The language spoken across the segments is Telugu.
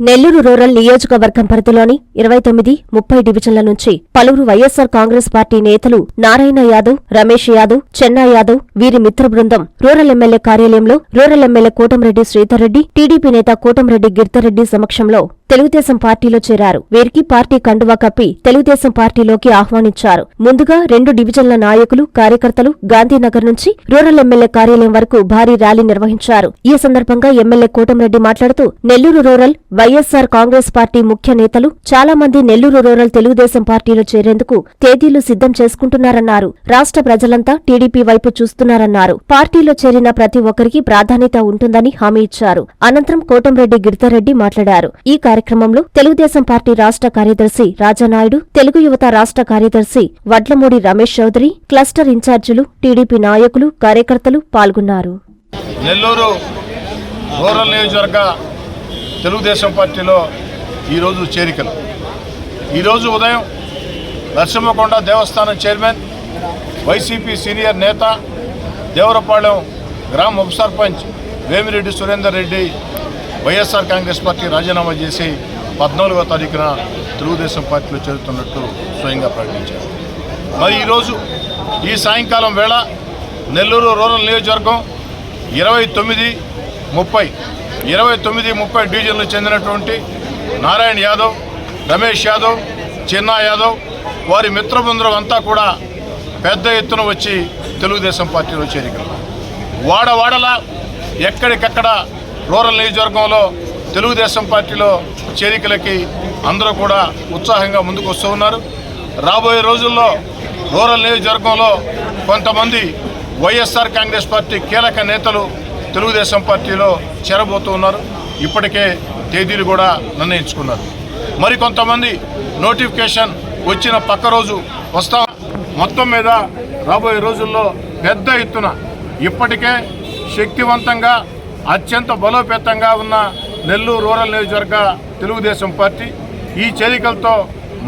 నెల్లూరు రూరల్ నియోజకవర్గం పరిధిలోని ఇరవై తొమ్మిది ముప్పై డివిజన్ల నుంచి పలువురు వైఎస్సార్ కాంగ్రెస్ పార్టీ నేతలు నారాయణ యాదవ్ రమేష్ యాదవ్ చెన్నా యాదవ్ వీరి మిత్ర బృందం రూరల్ ఎమ్మెల్యే కార్యాలయంలో rural MLA Kotamreddy Sridhar Reddy TDP నేత కోటంరెడ్డి గిరిధర్రెడ్డి సమక్షంలో తెలుగుదేశం పార్టీలో చేరారు. వీరికి పార్టీ కండువా కప్పి తెలుగుదేశం పార్టీలోకి ఆహ్వానించారు. ముందుగా రెండు డివిజన్ల నాయకులు కార్యకర్తలు గాంధీనగర్ నుంచి రూరల్ ఎమ్మెల్యే కార్యాలయం వరకు భారీ ర్యాలీ నిర్వహించారు. ఈ సందర్భంగా ఎమ్మెల్యే కోటంరెడ్డి మాట్లాడుతూ నెల్లూరు రూరల్ వైఎస్సార్ కాంగ్రెస్ పార్టీ ముఖ్య నేతలు చాలా మంది నెల్లూరు రూరల్ తెలుగుదేశం పార్టీలో చేరేందుకు తేదీలు సిద్ధం చేసుకుంటున్నారన్నారు. రాష్ట్ర ప్రజలంతా టీడీపీ వైపు చూస్తున్నారన్నారు. పార్టీలో చేరిన ప్రతి ఒక్కరికి ప్రాధాన్యత ఉంటుందని హామీ ఇచ్చారు. అనంతరం కోటంరెడ్డి గిరితారెడ్డి మాట్లాడారు. ఈ కార్యక్రమంలో తెలుగుదేశం పార్టీ రాష్ట్ర కార్యదర్శి రాజానాయుడు తెలుగు యువత రాష్ట్ర కార్యదర్శి వడ్లమూడి రమేష్ చౌదరి క్లస్టర్ ఇన్ఛార్జీలు టీడీపీ నాయకులు కార్యకర్తలు పాల్గొన్నారు. నెల్లూరు రూరల్ నియోజకవర్గ తెలుగుదేశం పార్టీలో ఈరోజు చేరికలు. ఈరోజు ఉదయం నరసింహకొండ దేవస్థానం చైర్మన్ వైసీపీ సీనియర్ నేత దేవరపాళెం గ్రామ ఉప సర్పంచ్ వేమిరెడ్డి సురేందర్ రెడ్డి వైఎస్ఆర్ కాంగ్రెస్ పార్టీ రాజీనామా చేసి పద్నాలుగో తారీఖున తెలుగుదేశం పార్టీలో చేరుతున్నట్టు స్వయంగా ప్రకటించారు. మరి ఈరోజు ఈ సాయంకాలం వేళ నెల్లూరు రూరల్ నియోజకవర్గం ఇరవై తొమ్మిది ముప్పై ఇరవై తొమ్మిది ముప్పై డివిజన్లు చెందినటువంటి నారాయణ యాదవ్ రమేష్ యాదవ్ చిన్నా యాదవ్ వారి మిత్రబృందరం అంతా కూడా పెద్ద ఎత్తున వచ్చి తెలుగుదేశం పార్టీలో చేరికలు. వాడవాడలా ఎక్కడికక్కడ రూరల్ నియోజకవర్గంలో తెలుగుదేశం పార్టీలో చేరికలకి అందరూ కూడా ఉత్సాహంగా ముందుకు వస్తూ ఉన్నారు. రాబోయే రోజుల్లో రూరల్ నియోజకవర్గంలో కొంతమంది వైఎస్ఆర్ కాంగ్రెస్ పార్టీ కీలక నేతలు తెలుగుదేశం పార్టీలో చేరబోతూ ఉన్నారు. ఇప్పటికే తేదీలు కూడా నిర్ణయించుకున్నారు. మరి కొంతమంది నోటిఫికేషన్ వచ్చిన పక్క రోజు వస్తా మొత్తం మీద రాబోయే రోజుల్లో పెద్ద ఎత్తున ఇప్పటికే శక్తివంతంగా అత్యంత బలోపేతంగా ఉన్న నెల్లూరు రూరల్ నియోజకవర్గ తెలుగుదేశం పార్టీ ఈ చేరికలతో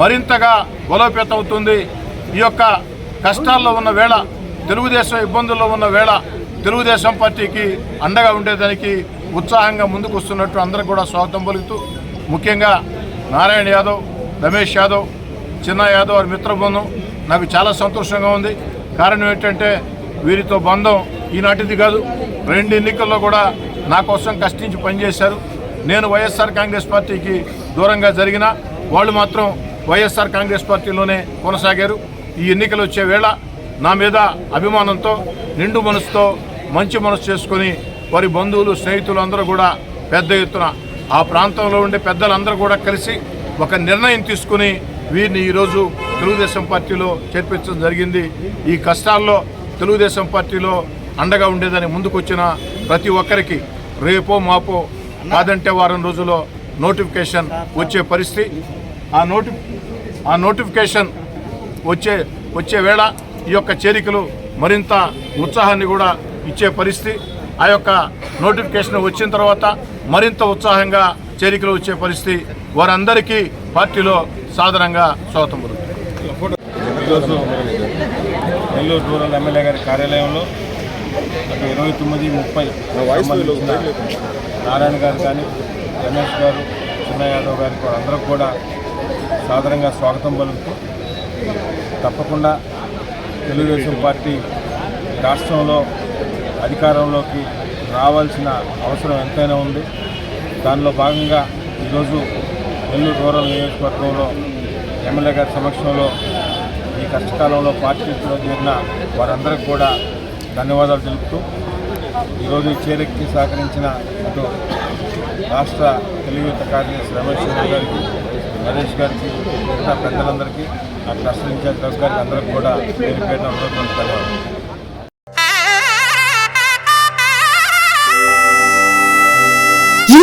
మరింతగా బలోపేతం అవుతుంది ఈ యొక్క కష్టాల్లో ఉన్న వేళ తెలుగుదేశం ఇబ్బందుల్లో ఉన్న వేళ తెలుగుదేశం పార్టీకి అండగా ఉండేదానికి ఉత్సాహంగా ముందుకు వస్తున్నట్టు అందరూ కూడా స్వాగతం పలుకుతూ ముఖ్యంగా నారాయణ యాదవ్ రమేష్ యాదవ్ చిన్న యాదవ్ వారి మిత్రబృందం. నాకు చాలా సంతోషంగా ఉంది. కారణం ఏంటంటే వీరితో బంధం ఈనాటిది కాదు రెండు ఎన్నికల్లో కూడా నా కోసం కష్టించి పనిచేశారు. నేను వైఎస్ఆర్ కాంగ్రెస్ పార్టీకి దూరంగా జరిగిన వాళ్ళు మాత్రం వైఎస్ఆర్ కాంగ్రెస్ పార్టీలోనే కొనసాగారు. ఈ ఎన్నికలు వచ్చే వేళ నా మీద అభిమానంతో నిండు మనసుతో మంచి మనసు చేసుకొని వారి బంధువులు స్నేహితులు అందరూ కూడా పెద్ద ఎత్తున ఆ ప్రాంతంలో ఉండే పెద్దలందరూ కూడా కలిసి ఒక నిర్ణయం తీసుకుని వీరిని ఈరోజు తెలుగుదేశం పార్టీలో చేర్పించడం జరిగింది. ఈ కష్టాల్లో తెలుగుదేశం పార్టీలో అండగా ఉండేదని ముందుకొచ్చిన ప్రతి ఒక్కరికి రేపో మాపో కాదంటే వారం రోజుల్లో నోటిఫికేషన్ వచ్చే పరిస్థితి. ఆ నోటి ఆ నోటిఫికేషన్ వచ్చే వచ్చే వేళ ఈ యొక్క చేరికలు మరింత ఉత్సాహాన్ని కూడా ఇచ్చే పరిస్థితి. ఆ యొక్క నోటిఫికేషన్ వచ్చిన తర్వాత మరింత ఉత్సాహంగా చేరికలు వచ్చే పరిస్థితి. వారందరికీ పార్టీలో సాధారణంగా స్వాగతం నెల్లూరు రూరల్ ఎమ్మెల్యే గారి కార్యాలయంలో ఇరవై తొమ్మిది ముప్పై నారాయణ గారు కానీ రమేష్ గారు చిన్న యాదవ్ గారికి అందరూ కూడా సాధారణంగా స్వాగతం పలుకుతూ తప్పకుండా తెలుగుదేశం పార్టీ రాష్ట్రంలో అధికారంలోకి రావాల్సిన అవసరం ఎంతైనా ఉంది. దానిలో భాగంగా ఈరోజు నెల్లూరు రూరల్ నియోజకవర్గంలో ఎమ్మెల్యే గారి సమక్షంలో ఈ కష్టకాలంలో పార్టీలో చేరిన వారందరికీ కూడా ధన్యవాదాలు తెలుపుతూ ఈరోజు ఈ చేరికకి సహకరించిన అటు రాష్ట్ర తెలుగుత కార్యదర్శి రమేష్ చంద్ర గారికి నరేష్ గారికి మిగతా పెద్దలందరికీ ఆ క్లస్టర్ ఇన్ఛార్జ్ రవి గారికి అందరికీ కూడా పేరు పేరు హృదయపూర్వక ధన్యవాదాలు.